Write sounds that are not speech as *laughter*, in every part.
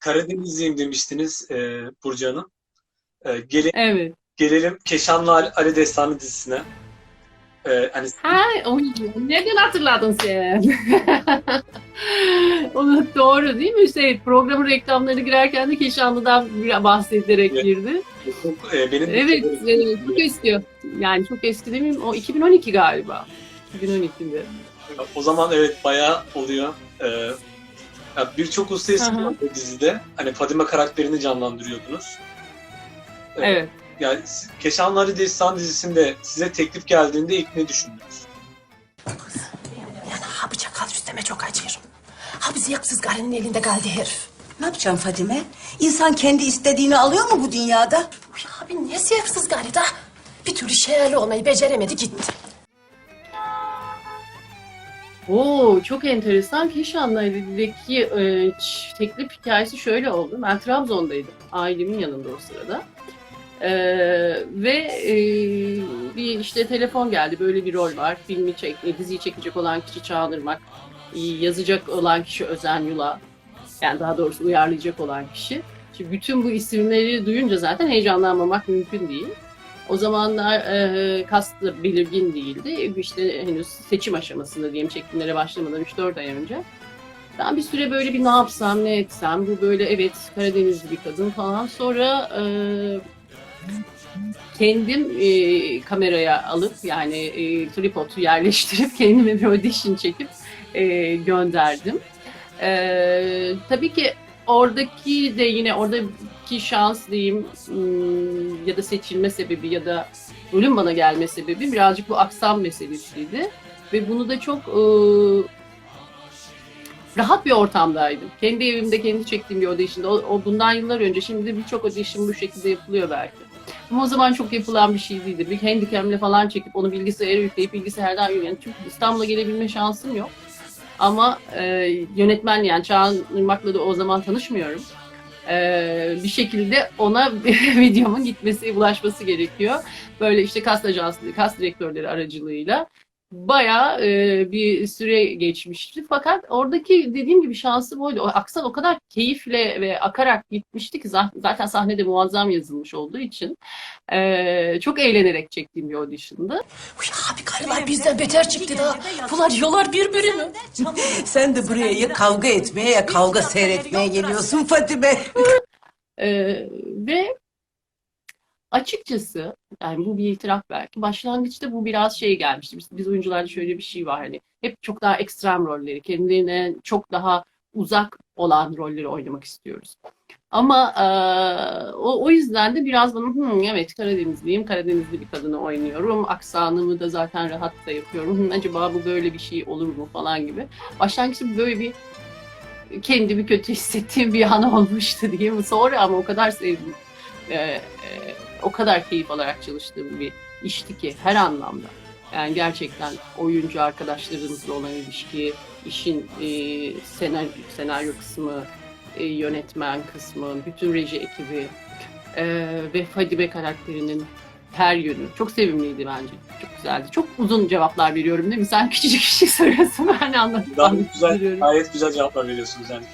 Karadenizliyim demiştiniz e, Burcu Hanım. E, gele- Evet. gelelim Keşanlı Ali, Ali Destanı dizisine. E, hani Ha, oy, nereden hatırladın sen? *laughs* Onu doğru değil mi? Şey, programın reklamları girerken de Keşanlı'dan bahsederek Evet. girdi. çok, e, benim Evet, e, çok eski. Yani çok eski demeyeyim, o 2012 galiba. 2012'de. O zaman evet bayağı oluyor. Ee, Birçok usta bu dizide. Hani Fadime karakterini canlandırıyordunuz. Evet. Evet. Yani Ali Destan dizisinde size teklif geldiğinde ilk ne düşündünüz? Yani ha bıçak al üstüme çok acıyorum. Ha bizi yaksız garinin elinde kaldı herif. Ne yapacaksın Fadime? İnsan kendi istediğini alıyor mu bu dünyada? Uy abi ne zevksiz gari da. Bir türlü şehirli olmayı beceremedi gitti. Oo, çok enteresan. Keşanlı'daki e, ç- teklif hikayesi şöyle oldu. Ben Trabzon'daydım. Ailemin yanında o sırada. E, ve e, bir işte telefon geldi. Böyle bir rol var. Filmi çek, e, diziyi çekecek olan kişi Çağınırmak. e, Yazacak olan kişi Özen Yula. Yani daha doğrusu uyarlayacak olan kişi. Şimdi bütün bu isimleri duyunca zaten heyecanlanmamak mümkün değil. O zamanlar e, kast belirgin değildi. İşte henüz seçim aşamasında diyelim çekimlere başlamadan 3-4 ay önce. Ben bir süre böyle bir ne yapsam ne etsem bu böyle evet Karadenizli bir kadın falan. Sonra e, kendim e, kameraya alıp yani e, tripodu yerleştirip *laughs* kendime bir audition çekip e, gönderdim. E, tabii ki oradaki de yine oradaki şans diyeyim ya da seçilme sebebi ya da rolün bana gelme sebebi birazcık bu aksam meselesiydi. Ve bunu da çok e, rahat bir ortamdaydım. Kendi evimde kendi çektiğim bir audition'da. O, o bundan yıllar önce. Şimdi birçok audition bu şekilde yapılıyor belki. Ama o zaman çok yapılan bir şey değildi. Bir handicam'le falan çekip onu bilgisayara yükleyip bilgisayardan yürüyen. Çünkü İstanbul'a gelebilme şansım yok. Ama e, yönetmen yani Çağan Irmak'la da o zaman tanışmıyorum. E, bir şekilde ona *laughs* videomun gitmesi, ulaşması gerekiyor. Böyle işte kast ajansları, kast direktörleri aracılığıyla bayağı e, bir süre geçmişti. Fakat oradaki dediğim gibi şansı buydu. O aksan o kadar keyifle ve akarak gitmişti ki zaten sahnede muazzam yazılmış olduğu için e, çok eğlenerek çektiğim bir audition'dı. Uy abi karılar bizden beter çıktı da. Bunlar yolar birbirini. *laughs* Sen de buraya ya kavga etmeye ya kavga seyretmeye geliyorsun Fadime. Ee, *laughs* ve açıkçası yani bu bir itiraf belki. Başlangıçta bu biraz şey gelmişti. Biz, biz oyuncularda şöyle bir şey var hani hep çok daha ekstrem rolleri, kendilerine çok daha uzak olan rolleri oynamak istiyoruz. Ama eee, o, o yüzden de biraz bana "Hmm, evet Karadenizliyim, Karadenizli bir kadını oynuyorum. Aksanımı da zaten rahat da yapıyorum. Hmm, acaba bu böyle bir şey olur mu falan gibi. Başlangıçta böyle bir kendimi kötü hissettiğim bir an *laughs* olmuştu diyeyim. Sonra ama o kadar sevdim. Ee, e, o kadar keyif alarak çalıştığım bir işti ki her anlamda. Yani gerçekten oyuncu arkadaşlarımızla olan ilişki, işin e, senaryo, senaryo kısmı, e, yönetmen kısmı, bütün reji ekibi e, ve Fadime karakterinin her yönü. Çok sevimliydi bence. Çok güzeldi. Çok uzun cevaplar veriyorum değil mi? Sen küçücük bir şey soruyorsun. Ben anladım. Gayet güzel, gayet güzel cevaplar veriyorsunuz yani.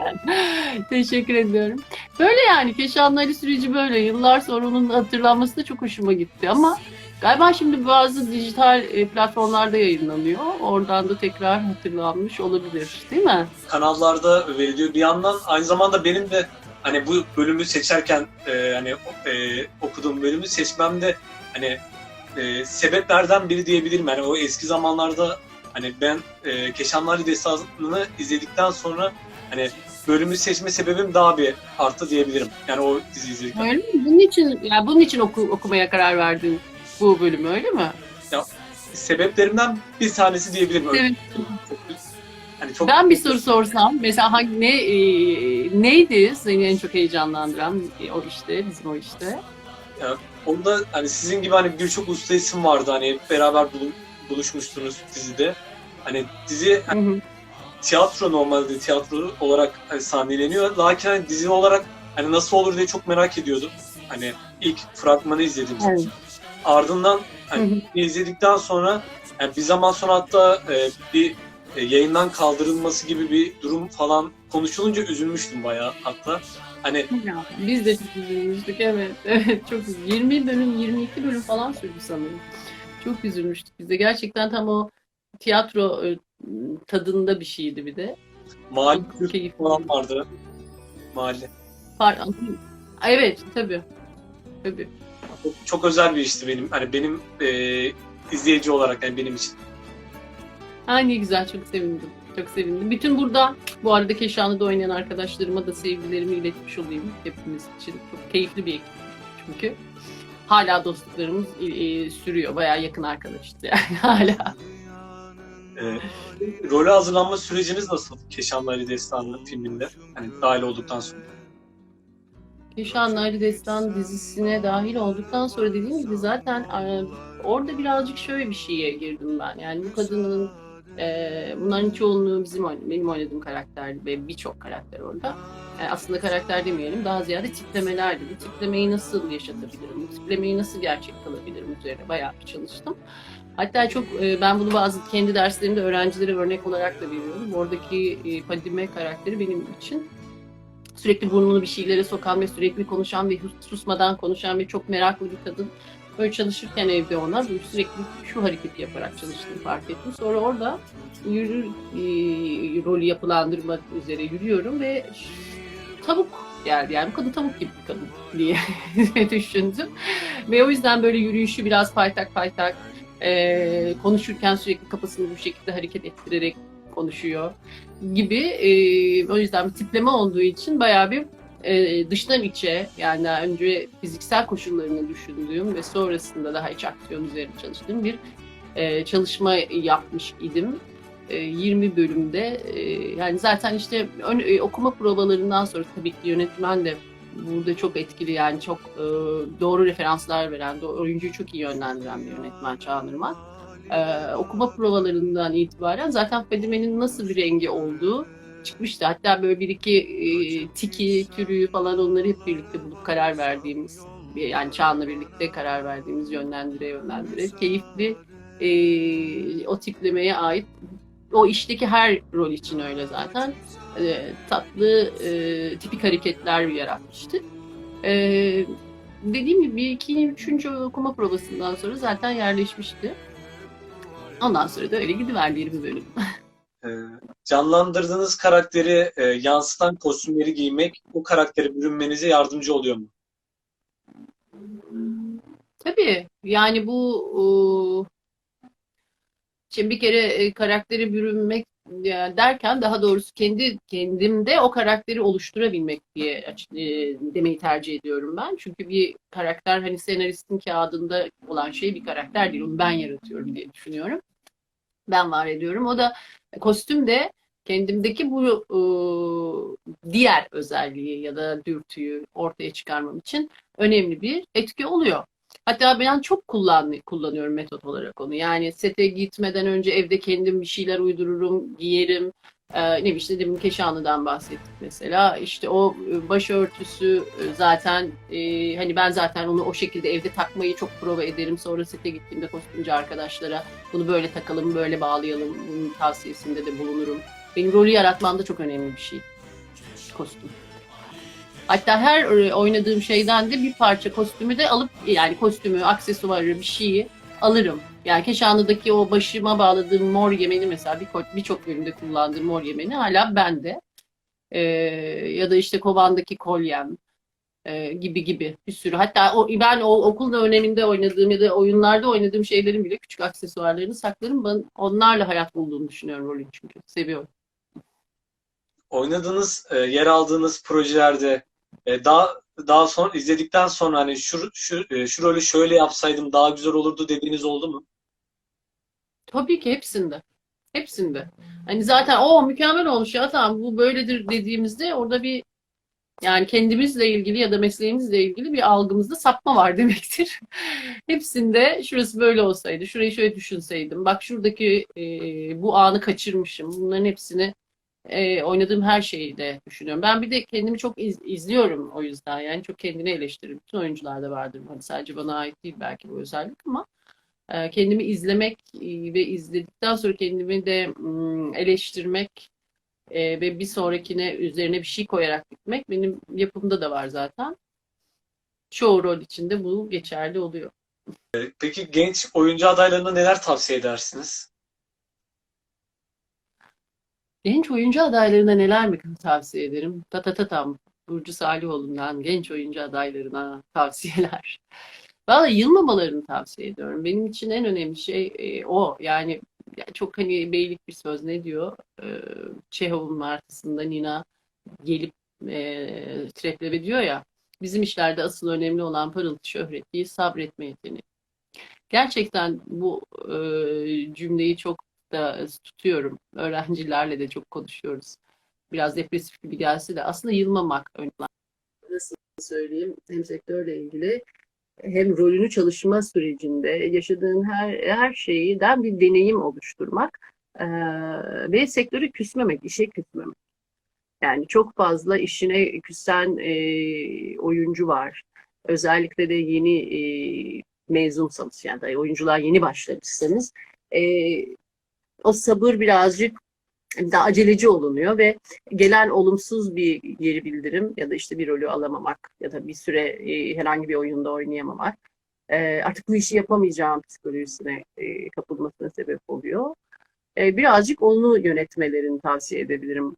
*laughs* Teşekkür ediyorum. Böyle yani Keşanlı süreci böyle. Yıllar sonra onun hatırlanması da çok hoşuma gitti ama galiba şimdi bazı dijital e, platformlarda yayınlanıyor. Oradan da tekrar hatırlanmış olabilir değil mi? Kanallarda veriliyor. Bir yandan aynı zamanda benim de hani bu bölümü seçerken e, hani e, okuduğum bölümü seçmemde hani e, sebeplerden biri diyebilirim. Yani o eski zamanlarda hani ben e, Keşanlı Ali Destanı'nı izledikten sonra hani bölümü seçme sebebim daha bir arttı diyebilirim. Yani o dizi izledikten. Öyle mi? Bunun için yani bunun için oku, okumaya karar verdin bu bölümü öyle mi? Sebeplerimden bir tanesi diyebilirim. Öyle Evet. çok, hani çok Ben bir soru sorsam mesela hangi ne e, neydi seni en çok heyecanlandıran e, o işte bizim o işte? Onda hani sizin gibi hani birçok usta isim vardı hani beraber bulu- buluşmuştunuz dizide. Hani dizi Hı hı. Tiyatro normalde tiyatro olarak hani sahneleniyor. Lakin hani dizi olarak hani nasıl olur diye çok merak ediyordum. Hani ilk fragmanı izledim. Evet. ardından hani izledikten sonra yani bir zaman sonra hatta e, bir e, yayından kaldırılması gibi bir durum falan konuşulunca üzülmüştüm bayağı hatta. Hani Ya, biz de çok üzülmüştük evet. *laughs* Evet çok üzü- 20 bölüm 22 bölüm falan sürdü sanırım. Çok üzülmüştük biz de. Gerçekten tam o tiyatro e, tadında bir şeydi bir de. mahalle keyifli. falan vardı. Mahalle. Pardon. Evet tabii. Tabii. Çok, çok özel bir işti benim. Hani benim e, izleyici olarak yani benim için. Ha ne güzel çok sevindim. Çok sevindim. Bütün burada bu arada Keşanlı'da oynayan arkadaşlarıma da sevgilerimi iletmiş olayım hepimiz için. Çok keyifli bir ekip çünkü. Hala dostluklarımız e, e, sürüyor. Bayağı yakın arkadaşız yani *laughs* hala. E, role hazırlanma süreciniz nasıl? Keşanlı Ali Destanı filminde. Hani dahil olduktan sonra. Keşanlı Ali Destan dizisine dahil olduktan sonra dediğim gibi zaten e, orada birazcık şöyle bir şeye girdim ben. Yani bu kadının e, bunların çoğunluğu bizim benim oynadığım karakter ve birçok karakter orada. Yani aslında karakter demeyelim daha ziyade tiplemelerdi. Bu tiplemeyi nasıl yaşatabilirim? Bu tiplemeyi nasıl gerçek kılabilirim üzerine bayağı bir çalıştım. Hatta çok e, ben bunu bazı kendi derslerimde öğrencilere örnek olarak da veriyorum. Oradaki e, Fadime karakteri benim için sürekli burnunu bir şeylere sokan ve sürekli konuşan ve sus- susmadan konuşan ve çok meraklı bir kadın. Böyle çalışırken evde ona sürekli şu hareketi yaparak çalıştığını fark ettim. Sonra orada yürü e, rolü yapılandırmak üzere yürüyorum ve tavuk geldi. Yani bu kadın tavuk gibi bir kadın *laughs* diye düşündüm. Ve o yüzden böyle yürüyüşü biraz paytak paytak e, konuşurken sürekli kafasını bu şekilde hareket ettirerek konuşuyor gibi. E, o yüzden bir tipleme olduğu için bayağı bir e, dıştan içe yani daha önce fiziksel koşullarını düşündüğüm ve sonrasında daha iç aksiyon üzerine çalıştığım bir e, çalışma yapmış idim. E, 20 bölümde e, yani zaten işte ön- e, okuma provalarından sonra tabii ki yönetmen de burada çok etkili yani çok e, doğru referanslar veren, doğru, oyuncuyu çok iyi yönlendiren bir yönetmen Çağan Irmak. E, okuma provalarından itibaren zaten Fadime'nin nasıl bir rengi olduğu çıkmıştı. Hatta böyle bir iki e, tiki türü falan onları hep birlikte bulup karar verdiğimiz yani Çağan'la birlikte karar verdiğimiz yönlendire yönlendire keyifli e, o tiplemeye ait o işteki her rol için öyle zaten e, tatlı e, tipik hareketler yaratmıştı. E, dediğim gibi bir iki üçüncü okuma provasından sonra zaten yerleşmişti. Ondan sonra da öyle gidiverdi 20 bölüm. *laughs* Canlandırdığınız karakteri e, yansıtan kostümleri giymek o karaktere bürünmenize yardımcı oluyor mu? Tabii yani bu e, şimdi bir kere e, karakteri bürünmek derken daha doğrusu kendi kendimde o karakteri oluşturabilmek diye e, demeyi tercih ediyorum ben. Çünkü bir karakter hani senaristin kağıdında olan şey bir karakter değil. Onu ben yaratıyorum diye düşünüyorum. Ben var ediyorum. O da kostüm de kendimdeki bu e, diğer özelliği ya da dürtüyü ortaya çıkarmam için önemli bir etki oluyor. Hatta ben çok kullan, kullanıyorum metot olarak onu. Yani sete gitmeden önce evde kendim bir şeyler uydururum, giyerim. Ee, ne bileyim işte demin Keşanlı'dan bahsettik mesela. İşte o e, başörtüsü e, zaten e, hani ben zaten onu o şekilde evde takmayı çok prova ederim. Sonra sete gittiğimde kostümcü arkadaşlara bunu böyle takalım, böyle bağlayalım. Bunun tavsiyesinde de bulunurum. Benim rolü yaratmamda çok önemli bir şey. Kostüm. Hatta her oynadığım şeyden de bir parça kostümü de alıp yani kostümü, aksesuarı, bir şeyi alırım. Yani Keşanlı'daki o başıma bağladığım mor yemeni mesela bir- birçok bölümde kullandığım mor yemeni hala bende. Ee, ya da işte Kovan'daki kolyem e, gibi gibi bir sürü. Hatta o, ben o okul döneminde oynadığım ya da oyunlarda oynadığım şeylerin bile küçük aksesuarlarını saklarım. Ben onlarla hayat bulduğunu düşünüyorum rolün çünkü. Seviyorum. Oynadığınız, e, yer aldığınız projelerde e, daha daha sonra izledikten sonra hani şu şu e, şu rolü şöyle yapsaydım daha güzel olurdu dediğiniz oldu mu? Tabii ki hepsinde. Hepsinde. Hani zaten o mükemmel olmuş ya tamam bu böyledir dediğimizde orada bir yani kendimizle ilgili ya da mesleğimizle ilgili bir algımızda sapma var *laughs* demektir. Hepsinde şurası böyle olsaydı, şurayı şöyle düşünseydim, bak şuradaki e, bu anı kaçırmışım. Bunların hepsini e, oynadığım her şeyi de düşünüyorum. Ben bir de kendimi çok iz- izliyorum o yüzden. Yani çok kendini eleştiririm. Bütün oyuncularda vardır. Hani sadece bana ait değil belki bu özellik ama e, kendimi izlemek e, ve izledikten sonra kendimi de mm, eleştirmek e, ve bir sonrakine üzerine bir şey koyarak gitmek benim yapımda da var zaten. Çoğu rol içinde bu geçerli oluyor. Peki genç oyuncu adaylarına neler tavsiye edersiniz? Genç oyuncu adaylarına neler mi tavsiye ederim? Tatatatam Burcu Salihoğlu'ndan genç oyuncu adaylarına *laughs* tavsiyeler. Valla yılmamalarını tavsiye ediyorum. Benim için en önemli şey e, o. Yani ya çok hani beylik bir söz ne diyor? E, Çehov'un martısında Nina gelip e, trepleve diyor ya. Bizim işlerde asıl önemli olan parıltı şöhret değil, sabretme yeteneği. Gerçekten bu e, cümleyi çok da tutuyorum. Öğrencilerle de çok konuşuyoruz. Biraz depresif gibi gelse de aslında yılmamak önemli. Nasıl söyleyeyim? Hem sektörle ilgili hem rolünü çalışma sürecinde yaşadığın her her şeyden bir deneyim oluşturmak eee, ve sektöre küsmemek, işe küsmemek. Yani çok fazla işine küsen eee, oyuncu var. Özellikle de yeni eee mezunsanız yani da oyunculuğa yeni başlamışsanız eee, o sabır birazcık daha aceleci olunuyor ve gelen olumsuz bir geri bildirim ya da işte bir rolü alamamak ya da bir süre e, herhangi bir oyunda oynayamamak e, artık bu işi yapamayacağım psikolojisine e, kapılmasına sebep oluyor. Birazcık onu yönetmelerini tavsiye edebilirim.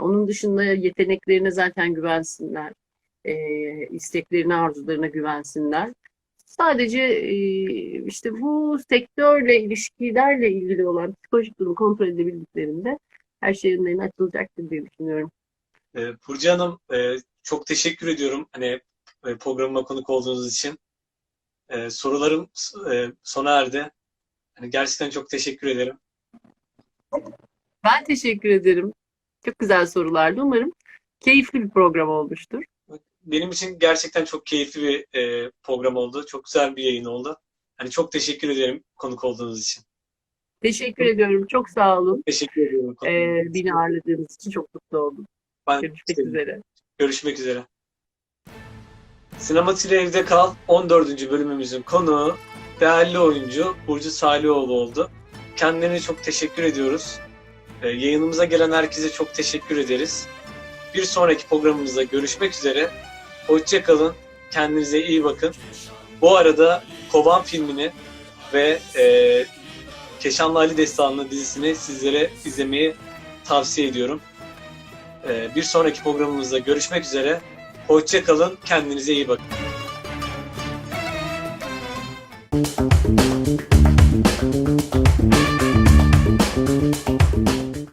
Onun dışında yeteneklerine zaten güvensinler. İsteklerine, arzularına güvensinler. Sadece e, işte bu sektörle ilişkilerle ilgili olan psikolojik durumu kontrol edebildiklerinde her şey önlerine açılacaktır diye düşünüyorum. Ee, Burcu Hanım e, çok teşekkür ediyorum hani e, programıma konuk olduğunuz için. E, sorularım e, sona erdi. Hani gerçekten çok teşekkür ederim. Ben teşekkür ederim. Çok güzel sorulardı. Umarım keyifli bir program olmuştur. Benim için gerçekten çok keyifli bir e, program oldu. Çok güzel bir yayın oldu. Hani çok teşekkür ederim konuk olduğunuz için. Teşekkür ediyorum. Çok sağ olun. Teşekkür ediyorum. Ee, beni ağırladığınız için çok mutlu oldum. Ben Görüşmek üzere. Görüşmek üzere. Sinematik Evde Kal 14. bölümümüzün konuğu değerli oyuncu Burcu Salihoğlu oldu. Kendilerine çok teşekkür ediyoruz. Ee, yayınımıza gelen herkese çok teşekkür ederiz. Bir sonraki programımızda görüşmek üzere. Hoşçakalın. Kendinize iyi bakın. Bu arada Kovan filmini ve e, Keşanlı Ali Destanlı dizisini sizlere izlemeyi tavsiye ediyorum. Ee, bir sonraki programımızda görüşmek üzere. Hoşça kalın. Kendinize iyi bakın.